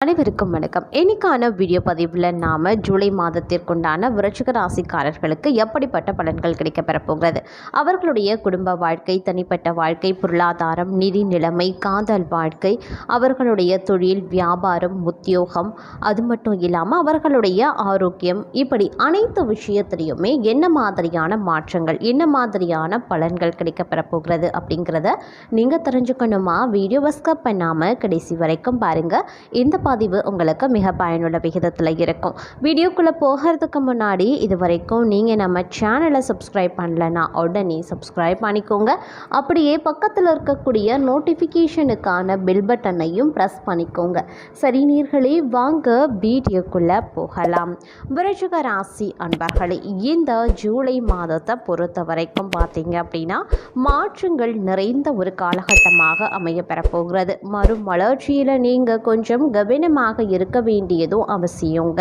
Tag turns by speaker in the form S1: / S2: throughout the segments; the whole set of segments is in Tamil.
S1: அனைவருக்கும் வணக்கம். இன்னைக்கான வீடியோ பதிவில் நாம் ஜூலை மாதத்திற்குண்டான விருச்சிக ராசிக்காரர்களுக்கு எப்படிப்பட்ட பலன்கள் கிடைக்க பெறப்போகிறது அவர்களுடைய குடும்ப வாழ்க்கை தனிப்பட்ட வாழ்க்கை பொருளாதாரம் நிதி நிலைமை காதல் வாழ்க்கை அவர்களுடைய தொழில் வியாபாரம் உத்தியோகம் அது மட்டும் இல்லாமல் அவர்களுடைய ஆரோக்கியம் இப்படி அனைத்து விஷயத்திலையுமே என்ன மாதிரியான மாற்றங்கள் என்ன மாதிரியான பலன்கள் கிடைக்க பெறப்போகிறது அப்படிங்கிறத நீங்கள் தெரிஞ்சுக்கணுமா? வீடியோவை ஸ்கப் பண்ணாமல் கடைசி வரைக்கும் பாருங்கள் இந்த பதிவு உங்களுக்கு மிக பயனுள்ள விகிதத்தில் இருக்கும். வீடியோக்குள்ளே போகிறதுக்கு முன்னாடி இது வரைக்கும் நீங்கள் நம்ம சேனலை சப்ஸ்கிரைப் பண்ணலன்னா உடனே சப்ஸ்கிரைப் பண்ணிக்கோங்க. அப்படியே பக்கத்தில் இருக்கக்கூடிய நோட்டிஃபிகேஷனுக்கான பெல் பட்டனையும் ப்ரெஸ் பண்ணிக்கோங்க. சரி நீர்களே வாங்க வீடியோக்குள்ளே போகலாம். விருச்சிக ராசி அன்பர்களே இந்த ஜூலை மாதத்தை பொறுத்த வரைக்கும் பார்த்தீங்க அப்படின்னா மாற்றங்கள் நிறைந்த ஒரு காலகட்டமாக அமைய பெறப்போகிறது. மறுமலர்ச்சியில் நீங்கள் கொஞ்சம் கவனமாக இருக்க வேண்டியதும் அவசியங்க.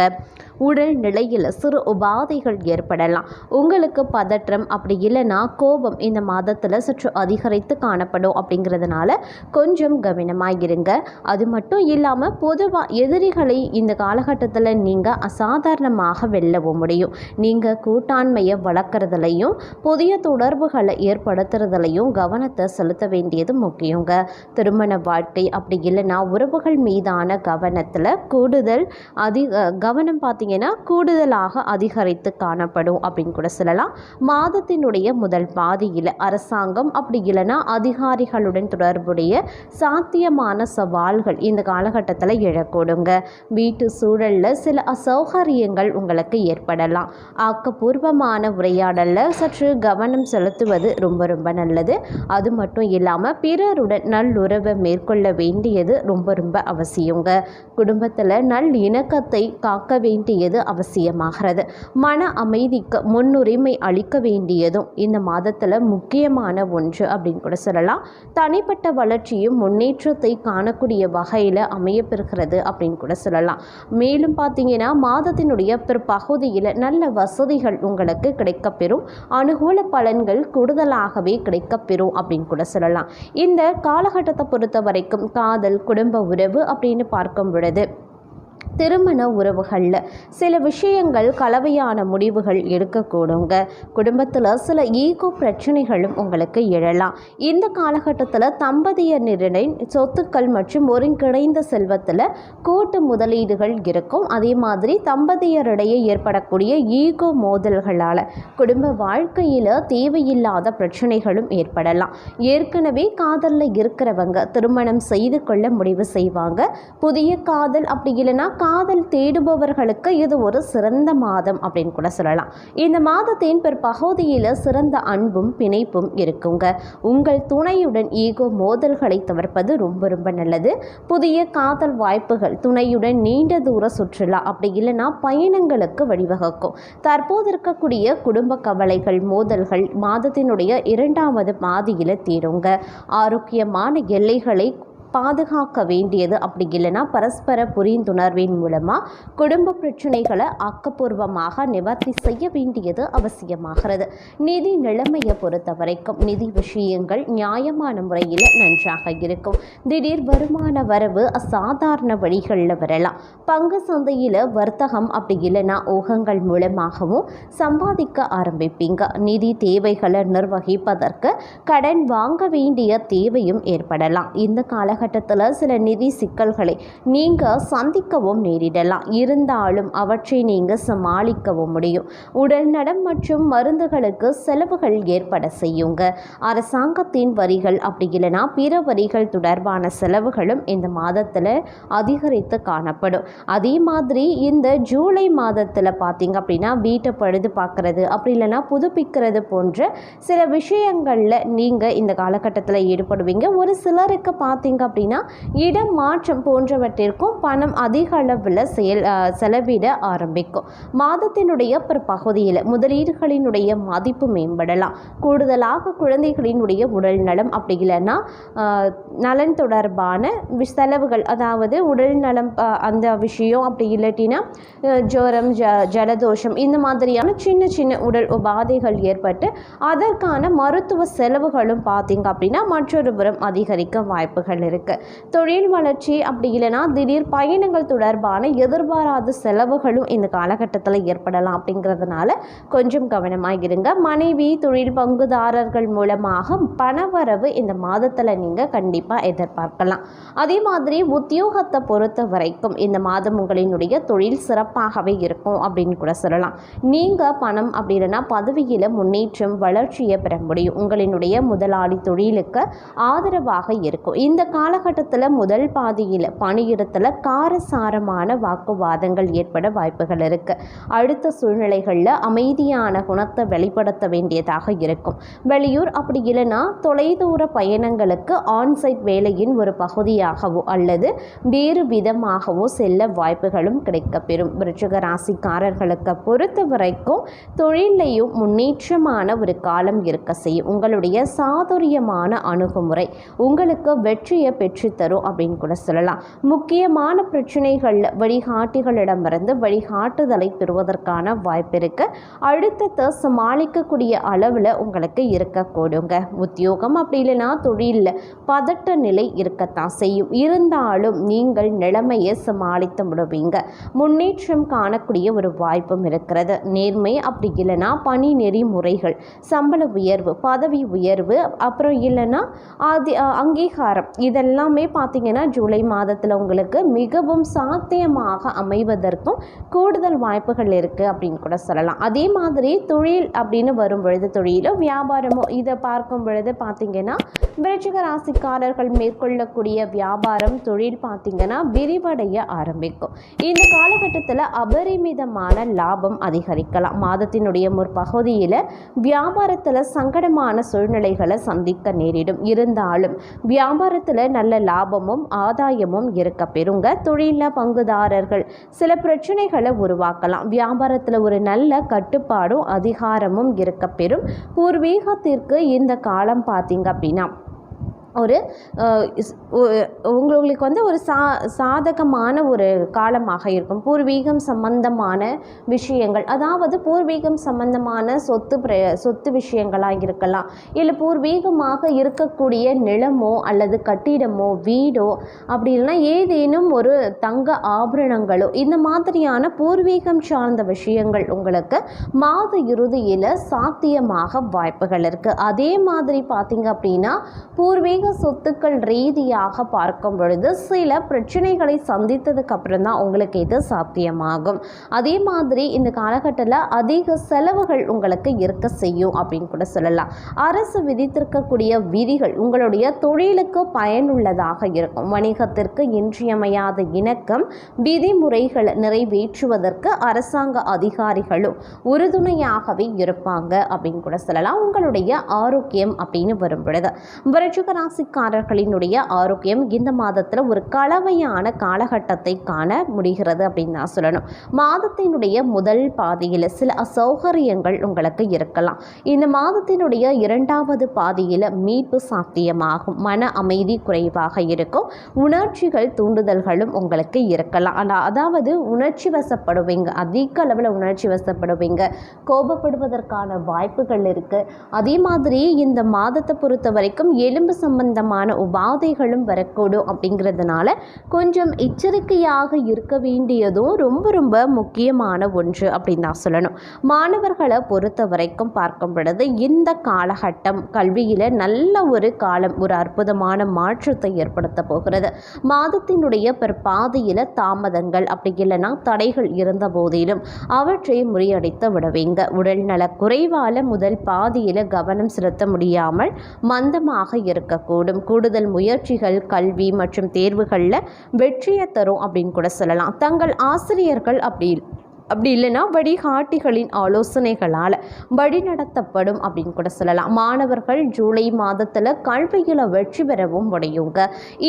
S1: உடல் நிலையில் சிறு உபாதைகள் ஏற்படலாம். உங்களுக்கு பதற்றம் அப்படி இல்லைன்னா கோபம் இந்த மாதத்தில் சற்று அதிகரித்து காணப்படும் அப்படிங்கிறதுனால கொஞ்சம் கவனமாக இருங்க அது மட்டும் இல்லாமல் பொதுவாக எதிரிகளை இந்த காலகட்டத்தில் நீங்கள் அசாதாரணமாக வெல்லவும் முடியும். நீங்கள் கூட்டாண்மையை வளர்க்குறதுலையும் புதிய தொடர்புகளை ஏற்படுத்துறதுலையும் கவனத்தை செலுத்த வேண்டியது முக்கியங்க. திருமண வாழ்க்கை அப்படி இல்லைன்னா உறவுகள் மீதான கவனம் கவனத்தில் கூடுதல் அதிக கவனம் பார்த்திங்கன்னா கூடுதலாக அதிகரித்து காணப்படும் அப்படின்னு கூட சொல்லலாம். மாதத்தினுடைய முதல் பாதியில் அரசாங்கம் அப்படி இல்லைன்னா அதிகாரிகளுடன் தொடர்புடைய சாத்தியமான சவால்கள் இந்த காலகட்டத்தில் எழக்கூடுங்க. வீட்டு சூழலில் சில அசௌகரியங்கள் உங்களுக்கு ஏற்படலாம். ஆக்கப்பூர்வமான உரையாடலில் சற்று கவனம் செலுத்துவது ரொம்ப ரொம்ப நல்லது. அது மட்டும் இல்லாமல் பிறருடன் நல்லுறவை மேற்கொள்ள வேண்டியது ரொம்ப ரொம்ப அவசியங்க. குடும்பத்தில் நல் இணக்கத்தை காக்க வேண்டியது அவசியமாகிறது. மன அமைதிக்கு முன்னுரிமை அளிக்க வேண்டியதும் இந்த மாதத்தில் முக்கியமான ஒன்று அப்படின்னு கூட சொல்லலாம். தனிப்பட்ட வளர்ச்சியும் முன்னேற்றத்தை காணக்கூடிய வகையில் அமையப்பெறுகிறது அப்படின்னு கூட சொல்லலாம். மேலும் பார்த்தீங்கன்னா மாதத்தினுடைய பிற்பகுதியில் நல்ல வசதிகள் உங்களுக்கு கிடைக்கப்பெறும். அனுகூல பலன்கள் கூடுதலாகவே கிடைக்கப்பெறும் அப்படின்னு கூட சொல்லலாம். இந்த காலகட்டத்தை பொறுத்த வரைக்கும் காதல் குடும்ப உறவு அப்படின்னு பார்க்கும் பொழுது திருமண உறவுகளில் சில விஷயங்கள் கலவையான முடிவுகள் எடுக்கக்கூடுங்க. குடும்பத்தில் சில ஈகோ பிரச்சனைகளும் உங்களுக்கு எழலாம். இந்த காலகட்டத்தில் தம்பதியரிடை சொத்துக்கள் மற்றும் ஒருங்கிணைந்த செல்வத்தில் கூட்டு முதலீடுகள் இருக்கும். அதே மாதிரி தம்பதியரிடையே ஏற்படக்கூடிய ஈகோ மோதல்களால் குடும்ப வாழ்க்கையில் தேவையில்லாத பிரச்சனைகளும் ஏற்படலாம். ஏற்கனவே காதலில் இருக்கிறவங்க திருமணம் செய்து கொள்ள முடிவு செய்வாங்க. புதிய காதல் அப்படி இல்லைன்னா காதல் தேடுபவர்களுக்கு இது ஒரு சிறந்த மாதம் அப்படின்னு கூட சொல்லலாம். இந்த மாதத்தின் பிற்பகுதியில் சிறந்த அன்பும் பிணைப்பும் இருக்குங்க. உங்கள் துணையுடன் ஈகோ மோதல்களை தவிர்ப்பது ரொம்ப ரொம்ப நல்லது. புதிய காதல் வாய்ப்புகள் துணையுடன் நீண்ட தூர சுற்றுலா அப்படி இல்லைன்னா பயணங்களுக்கு வழிவகுக்கும். தற்போது இருக்கக்கூடிய குடும்ப கவலைகள் மோதல்கள் மாதத்தினுடைய இரண்டாவது பாதியில் தீருங்க. ஆரோக்கியமான எல்லைகளை பாதுகாக்க வேண்டியது அப்படி இல்லைன்னா பரஸ்பர புரிந்துணர்வின் மூலமாக குடும்ப பிரச்சனைகளை ஆக்கப்பூர்வமாக நிவர்த்தி செய்ய வேண்டியது அவசியமாகிறது. நிதி நிலைமையை பொறுத்த வரைக்கும் நிதி விஷயங்கள் நியாயமான முறையில் நன்றாக இருக்கும். திடீர் வருமான வரவு அசாதாரண வழிகளில் வரலாம். பங்கு சந்தையில் வர்த்தகம் அப்படி இல்லைன்னா ஊகங்கள் மூலமாகவும் சம்பாதிக்க ஆரம்பிப்பீங்க. நிதி தேவைகளை நிர்வகிப்பதற்கு கடன் வாங்க வேண்டிய தேவையும் ஏற்படலாம். இந்த கால காலகட்டத்தில் சில நிதி சிக்கல்களை நீங்கள் சந்திக்கவும் நேரிடலாம். இருந்தாலும் அவற்றை நீங்கள் சமாளிக்கவும் முடியும். உடல்நடம் மற்றும் மருந்துகளுக்கு செலவுகள் ஏற்பட செய்யுங்க. அரசாங்கத்தின் வரிகள் அப்படி இல்லைன்னா பிற வரிகள் தொடர்பான செலவுகளும் இந்த மாதத்தில் அதிகரித்து காணப்படும். அதே மாதிரி இந்த ஜூலை மாதத்தில் பார்த்தீங்க அப்படின்னா வீட்டை பழுது பார்க்குறது அப்படி இல்லைன்னா புதுப்பிக்கிறது போன்ற சில விஷயங்களில் நீங்கள் இந்த காலகட்டத்தில் ஈடுபடுவீங்க. ஒரு சிலருக்கு பார்த்தீங்க அப்படின்னா இடம் மாற்றம் போன்றவற்றிற்கும் பணம் அதிக அளவில் செயல் செலவிட ஆரம்பிக்கும். மாதத்தினுடைய பிற்பகுதியில் முதலீடுகளினுடைய மதிப்பு மேம்படலாம். கூடுதலாக குழந்தைகளினுடைய உடல் நலம் அப்படி இல்லைன்னா நலன் தொடர்பான செலவுகள் அதாவது உடல் நலம் அந்த விஷயம் அப்படி இல்லாட்டினா ஜோரம் ஜ ஜலதோஷம் இந்த மாதிரியான சின்ன சின்ன உடல் உபாதைகள் ஏற்பட்டு அதற்கான மருத்துவ செலவுகளும் பார்த்தீங்க அப்படின்னா மற்றொரு புறம் அதிகரிக்க வாய்ப்புகள் இருக்குது இருக்குது தொழில் வளர்ச்சி அப்படி இல்லைன்னா திடீர் பயணங்கள் தொடர்பான எதிர்பாராத செலவுகளும் இந்த காலகட்டத்தில் ஏற்படலாம் அப்படிங்கிறதுனால கொஞ்சம் கவனமாக இருங்க. மனைவி தொழில் பங்குதாரர்கள் மூலமாக பணவரவு இந்த மாதத்தில் நீங்கள் கண்டிப்பாக எதிர்பார்க்கலாம். அதே மாதிரி உத்தியோகத்தை பொறுத்த வரைக்கும் இந்த மாதம் உங்களினுடைய தொழில் சிறப்பாகவே இருக்கும் அப்படின்னு கூட சொல்லலாம். நீங்கள் பணம் அப்படி இல்லைன்னா பதவியில் முன்னேற்றம் வளர்ச்சியை பெற முடியும். உங்களினுடைய முதலாளி தொழிலுக்கு ஆதரவாக இருக்கும். இந்த கால காலகட்டத்தில் முதல் பாதியில் பணியிடத்தில் காரசாரமான வாக்குவாதங்கள் ஏற்பட வாய்ப்புகள் இருக்குது அடுத்த சூழ்நிலைகளில் அமைதியான குணத்தை வெளிப்படுத்த வேண்டியதாக இருக்கும். வெளியூர் அப்படி இல்லைன்னா தொலைதூர பயணங்களுக்கு ஆன்சைட் வேலையின் ஒரு பகுதியாகவோ அல்லது வேறு விதமாகவோ செல்ல வாய்ப்புகளும் கிடைக்கப்பெறும். விருச்சிக ராசிக்காரர்களுக்கு பொறுத்த வரைக்கும் தொழிலையும் முன்னேற்றமான ஒரு காலம் இருக்க செய்யும். உங்களுடைய சாதுரியமான அணுகுமுறை உங்களுக்கு வெற்றியை பெற்றுத்தரும் அப்படின்னு கூட சொல்லலாம். முக்கியமான பிரச்சனைகளில் வழிகாட்டிகளிடமிருந்து வழிகாட்டுதலை பெறுவதற்கான வாய்ப்பு இருக்கு. அழுத்தத்தை சமாளிக்கக்கூடிய அளவில் உங்களுக்கு இருக்கக்கூடுங்க உத்தியோகம் அப்படி இல்லைன்னா தொழிலில் பதட்ட நிலை இருக்கத்தான் செய்யும். இருந்தாலும் நீங்கள் நிலைமையை சமாளித்து முடிவீங்க முன்னேற்றம் காணக்கூடிய ஒரு வாய்ப்பும் இருக்கிறது. நேர்மை அப்படி இல்லைன்னா பணி நெறிமுறைகள் சம்பள உயர்வு பதவி உயர்வு அப்புறம் இல்லைன்னா அது அங்கீகாரம் இதெல்லாம் எல்லாமே பார்த்தீங்கன்னா ஜூலை மாதத்தில் உங்களுக்கு மிகவும் சாத்தியமாக அமைவதற்கும் கூடுதல் வாய்ப்புகள் இருக்குது அப்படின்னு கூட சொல்லலாம். அதே மாதிரி தொழில் அப்படின்னு வரும் பொழுது தொழிலோ வியாபாரமோ இதை பார்க்கும் பொழுது பார்த்தீங்கன்னா விருச்சிக ராசிக்காரர்கள் மேற்கொள்ளக்கூடிய வியாபாரம் தொழில் பார்த்தீங்கன்னா விரிவடைய ஆரம்பிக்கும். இந்த காலகட்டத்தில் அபரிமிதமான லாபம் அதிகரிக்கலாம். மாதத்தினுடைய முற்பகுதியில் வியாபாரத்தில் சங்கடமான சூழ்நிலைகளை சந்திக்க நேரிடும். இருந்தாலும் வியாபாரத்தில் நல்ல லாபமும் ஆதாயமும் இருக்க பெறுங்க. தொழிலில் பங்குதாரர்கள் சில பிரச்சனைகளை உருவாக்கலாம். வியாபாரத்தில் ஒரு நல்ல கட்டுப்பாடும் அதிகாரமும் இருக்க பெறும். பூர்வீகத்திற்கு இந்த காலம் பார்த்தீங்க அப்படின்னா ஒரு உங்களுக்கு வந்து ஒரு சா சாதகமான ஒரு காலமாக இருக்கும். பூர்வீகம் சம்பந்தமான விஷயங்கள் அதாவது பூர்வீகம் சம்பந்தமான சொத்து பிர சொத்து விஷயங்களாக இருக்கலாம். இல்லை பூர்வீகமாக இருக்கக்கூடிய நிலமோ அல்லது கட்டிடமோ வீடோ அப்படி இல்லைன்னா ஏதேனும் ஒரு தங்க ஆபரணங்களோ இந்த மாதிரியான பூர்வீகம் சார்ந்த விஷயங்கள் உங்களுக்கு மாத இறுதியில் சாத்தியமாக வாய்ப்புகள் இருக்குது அதே மாதிரி பார்த்தீங்க அப்படின்னா பூர்வீக சொத்துக்கள் ரீதியாக பார்க்கும் பொழுது சில பிரச்சனைகளை சந்தித்ததுக்கு அப்புறம் தான் உங்களுக்கு இது சாத்தியமாகும். அதே மாதிரி இந்த காலகட்டத்தில் அதிக செலவுகள் உங்களுக்கு இருக்க செய்யும் அப்படின்னு கூட சொல்லலாம். அரசு விதித்திருக்கக்கூடிய விதிகள் உங்களுடைய தொழிலுக்கு பயனுள்ளதாக இருக்கும். வணிகத்திற்கு இன்றியமையாத இணக்கம் விதிமுறைகளை நிறைவேற்றுவதற்கு அரசாங்க அதிகாரிகளும் உறுதுணையாகவே இருப்பாங்க அப்படின்னு கூட சொல்லலாம். உங்களுடைய ஆரோக்கியம் அப்படின்னு வரும் பொழுது. விருச்சிக ராசிக்காரர்களினுடைய ஆரோக்கியம் இந்த மாதத்தில் ஒரு கலவையான காலகட்டத்தை காண முடிகிறது அப்படின்னு நான் சொல்லணும். மாதத்தினுடைய முதல் பாதியில் சில அசௌகரியங்கள் உங்களுக்கு இருக்கலாம். இந்த மாதத்தினுடைய இரண்டாவது பாதியில் மீட்பு சாத்தியமாகும். மன அமைதி குறைவாக இருக்கும். உணர்ச்சிகள் தூண்டுதல்களும் உங்களுக்கு இருக்கலாம். ஆனால் அதாவது உணர்ச்சி வசப்படுவீங்க. அதிக அளவில் உணர்ச்சி வசப்படுவீங்க. கோபப்படுவதற்கான வாய்ப்புகள் இருக்குது அதே மாதிரி இந்த மாதத்தை பொறுத்த வரைக்கும் எலும்பு சம்பந்தமான உபாதைகளும் வரக்கூடும் அப்படிங்கிறதுனால கொஞ்சம் எச்சரிக்கையாக இருக்க வேண்டியதும் ரொம்ப ரொம்ப முக்கியமான ஒன்று அப்படின்னு தான் சொல்லணும். மாணவர்களை பொறுத்த வரைக்கும் பார்க்கும் பொழுது இந்த காலகட்டம் கல்வியில் நல்ல ஒரு காலம் ஒரு அற்புதமான மாற்றத்தை ஏற்படுத்த போகிறது. மாதத்தினுடைய பிற்பாதையில் தாமதங்கள் அப்படி இல்லைன்னா தடைகள் இருந்த போதிலும் அவற்றை முறியடித்து விடுவீங்க. உடல்நல குறைவால முதல் பாதியில் கவனம் செலுத்த முடியாமல் மந்தமாக இருக்கக்கூடும் கூடுதல் முயற்சிகள் கல்வி மற்றும் தேர்வுகளில் வெற்றியை தரும் அப்படின்னு கூட சொல்லலாம். தங்கள் ஆசிரியர்கள் அப்படி அப்படி இல்லைன்னா வழிகாட்டிகளின் ஆலோசனைகளால் வழிநடத்தப்படும் அப்படின்னு கூட சொல்லலாம். மாணவர்கள் ஜூலை மாதத்தில் கல்வியில் வெற்றி பெறவும் முடியுங்க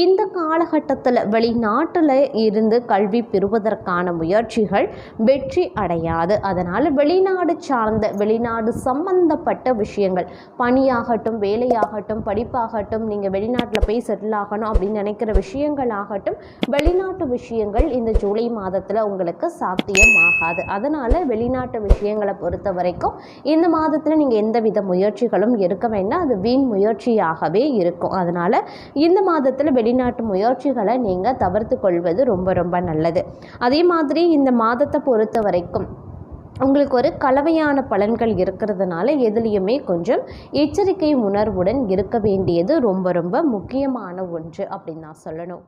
S1: இந்த காலகட்டத்தில் வெளிநாட்டில் இருந்து கல்வி பெறுவதற்கான முயற்சிகள் வெற்றி அடையாது. அதனால் வெளிநாடு சார்ந்த வெளிநாடு சம்பந்தப்பட்ட விஷயங்கள் பணியாகட்டும் வேலையாகட்டும் படிப்பாகட்டும் நீங்கள் வெளிநாட்டில் போய் செட்டில் ஆகணும் அப்படின்னு நினைக்கிற விஷயங்கள் ஆகட்டும் வெளிநாட்டு விஷயங்கள் இந்த ஜூலை மாதத்தில் உங்களுக்கு சாத்தியமாகாது. ஆகாது அதனால் வெளிநாட்டு விஷயங்களை பொறுத்த வரைக்கும் இந்த மாதத்தில் நீங்கள் எந்த வித முயற்சிகளும் எடுக்க வேண்டாம். அது வீண் முயற்சியாகவே இருக்கும். அதனால் இந்த மாதத்தில் வெளிநாட்டு முயற்சிகளை நீங்கள் தவிர்த்து கொள்வது ரொம்ப ரொம்ப நல்லது. அதே மாதிரி இந்த மாதத்தை பொறுத்த வரைக்கும் உங்களுக்கு ஒரு கலவையான பலன்கள் இருக்கிறதுனால எதுலேயுமே கொஞ்சம் எச்சரிக்கை உணர்வுடன் இருக்க வேண்டியது ரொம்ப ரொம்ப முக்கியமான ஒன்று அப்படின்னு நான் சொல்லணும்.